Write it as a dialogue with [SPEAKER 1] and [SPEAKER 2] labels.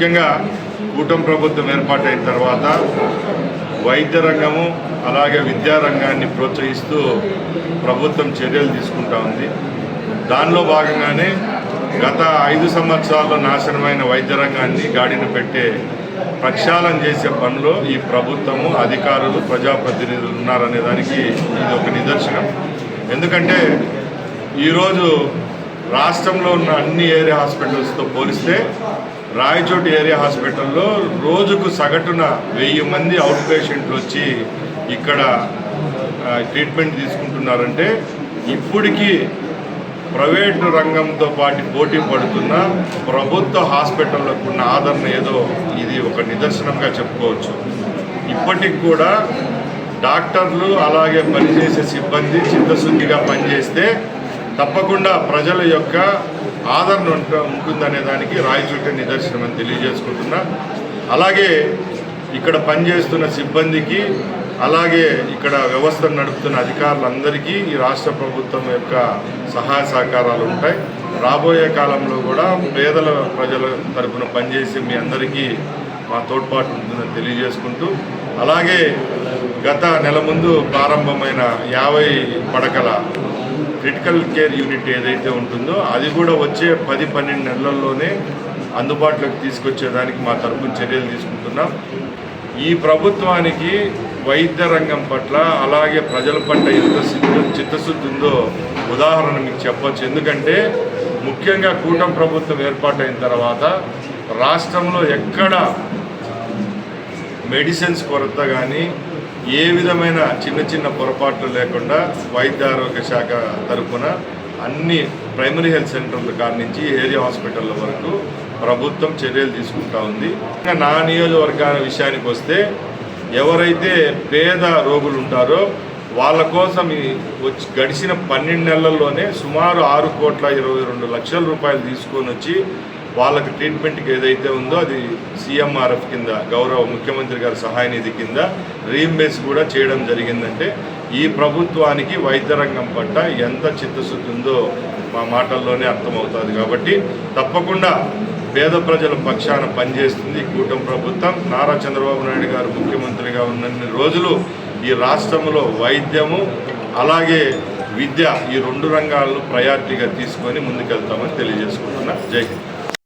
[SPEAKER 1] ముఖ్యంగా కూటమి ప్రభుత్వం ఏర్పాటైన తర్వాత వైద్య రంగము అలాగే విద్యారంగాన్ని ప్రోత్సహిస్తూ ప్రభుత్వం చర్యలు తీసుకుంటా ఉంది. దానిలో భాగంగానే గత ఐదు సంవత్సరాల్లో నాశనమైన వైద్య రంగాన్ని గాడిన పెట్టే ప్రక్షాళన చేసే పనిలో ఈ ప్రభుత్వము అధికారులు ప్రజాప్రతినిధులు ఉన్నారనే దానికి ఇది ఒక నిదర్శనం. ఎందుకంటే ఈరోజు రాష్ట్రంలో ఉన్న అన్ని ఏరియా హాస్పిటల్స్తో పోలిస్తే రాయచోటి ఏరియా హాస్పిటల్లో రోజుకు సగటున వెయ్యి మంది అవుట్ పేషెంట్లు వచ్చి ఇక్కడ ట్రీట్మెంట్ తీసుకుంటున్నారంటే ఇప్పటికీ ప్రైవేటు రంగంతో పాటు పోటీ పడుతున్న ప్రభుత్వ హాస్పిటళ్ళకు ఉన్న ఆదరణ ఏదో ఇది ఒక నిదర్శనంగా చెప్పుకోవచ్చు. ఇప్పటికి కూడా డాక్టర్లు అలాగే పనిచేసే సిబ్బంది చిత్తశుద్ధిగా పనిచేస్తే తప్పకుండా ప్రజల యొక్క ఆదరణ ఉంట- ఉంటుందనే దానికి రాయచూట నిదర్శనం అని తెలియజేసుకుంటున్నా. అలాగే ఇక్కడ పనిచేస్తున్న సిబ్బందికి అలాగే ఇక్కడ వ్యవస్థను నడుపుతున్న అధికారులందరికీ ఈ రాష్ట్ర ప్రభుత్వం యొక్క సహాయ సహకారాలు ఉంటాయి. రాబోయే కాలంలో కూడా పేదల ప్రజల తరపున పనిచేసి మీ అందరికీ మా తోడ్పాటు ఉంటుందని తెలియజేసుకుంటూ అలాగే గత నెల ముందు ప్రారంభమైన యాభై పడకల క్రిటికల్ కేర్ యూనిట్ ఏదైతే ఉంటుందో అది కూడా వచ్చే పది పన్నెండు నెలల్లోనే అందుబాటులోకి తీసుకొచ్చేదానికి మా తరపున చర్యలు తీసుకుంటున్నాం. ఈ ప్రభుత్వానికి వైద్య రంగం పట్ల అలాగే ప్రజల పట్ల ఎంత చిత్తశుద్ధి ఉందో ఉదాహరణ మీకు చెప్పచ్చు. ఎందుకంటే ముఖ్యంగా కూటమి ప్రభుత్వం ఏర్పాటైన తర్వాత రాష్ట్రంలో ఎక్కడ మెడిసిన్స్ కొరత కానీ ఏ విధమైన చిన్న చిన్న పొరపాట్లు లేకుండా వైద్య ఆరోగ్య శాఖ తరఫున అన్ని ప్రైమరీ హెల్త్ సెంటర్ల కాడి నుంచి ఏరియా హాస్పిటల్ల వరకు ప్రభుత్వం చర్యలు తీసుకుంటా ఉంది. ఇంకా నా నియోజకవర్గాల విషయానికి వస్తే ఎవరైతే పేద రోగులు ఉంటారో వాళ్ళ కోసం వచ్చి గడిచిన పన్నెండు నెలల్లోనే సుమారు ఆరు కోట్ల ఇరవై రెండు లక్షల రూపాయలు తీసుకొని వచ్చి వాళ్ళకి ట్రీట్మెంట్కి ఏదైతే ఉందో అది సీఎంఆర్ఎఫ్ కింద గౌరవ ముఖ్యమంత్రి గారి సహాయ నిధి కింద రీఎంబేస్ కూడా చేయడం జరిగిందంటే ఈ ప్రభుత్వానికి వైద్య రంగం పట్ల ఎంత చిత్తశుద్ధి ఉందో మా మాటల్లోనే అర్థమవుతుంది. కాబట్టి తప్పకుండా పేద ప్రజల పక్షాన పనిచేస్తుంది కూటమి ప్రభుత్వం. నారా చంద్రబాబు నాయుడు గారు ముఖ్యమంత్రిగా ఉన్నన్ని రోజులు ఈ రాష్ట్రంలో వైద్యము అలాగే విద్య ఈ రెండు రంగాలను ప్రయారిటీగా తీసుకొని ముందుకెళ్తామని తెలియజేసుకుంటున్నా. జై హింద్.